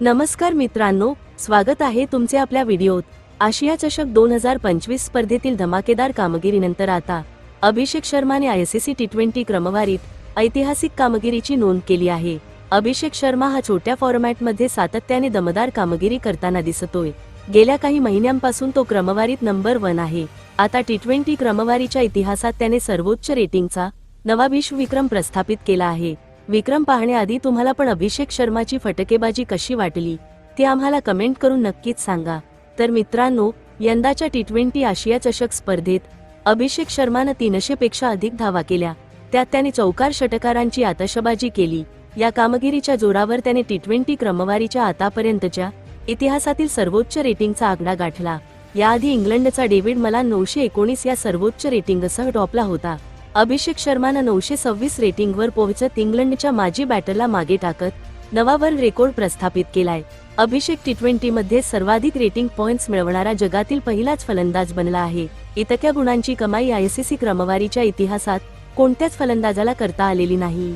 नमस्कार मित्रांनो स्वागत आहे तुमचे आपल्या व्हिडिओत. आशिया चषक दोन हजार पंचवीस स्पर्धेतील धमाकेदार कामगिरीनंतर आता अभिषेक शर्माने आयसीसी टी ट्वेंटी क्रमवारीत ऐतिहासिक कामगिरीची नोंद केली आहे. अभिषेक शर्मा हा छोट्या फॉर्मॅटमध्ये सातत्याने दमदार कामगिरी करताना दिसतोय. गेल्या काही महिन्यांपासून तो क्रमवारीत नंबर वन आहे. आता टी ट्वेंटी क्रमवारीच्या इतिहासात त्याने सर्वोच्च रेटिंगचा नवा विश्वविक्रम प्रस्थापित केला आहे. विक्रम पाहण्याआधी तुम्हाला पण अभिषेक शर्माची फटकेबाजी कशी वाटली ती आम्हाला कमेंट करून नक्कीच सांगा. तर मित्रांनो यंदाच्या टी ट्वेंटी आशिया चषक स्पर्धेत अभिषेक शर्मानं तीनशे पेक्षा अधिक धावा केल्या. त्यात त्याने चौकार षटकारांची आतषबाजी केली. या कामगिरीच्या जोरावर त्याने टी ट्वेंटी क्रमवारीच्या आतापर्यंतच्या इतिहासातील सर्वोच्च रेटिंगचा आकडा गाठला. याआधी इंग्लंडचा डेव्हिड मला नऊशे एकोणीस या सर्वोच्च रेटिंगसह टॉपला होता. अभिषेक शर्मानं नऊशे सव्वीस रेटिंगवर पोहोचत इंग्लंडच्या माजी बॅटरला मागे टाकत नवा वर्ल्ड रेकॉर्ड प्रस्थापित केलाय. अभिषेक टी ट्वेंटी मध्ये सर्वाधिक रेटिंग पॉइंट्स मिळवणारा जगातील पहिलाच फलंदाज बनला आहे. इतक्या गुणांची कमाई आयसीसी क्रमवारीच्या इतिहासात कोणत्याच फलंदाजाला करता आलेली नाही.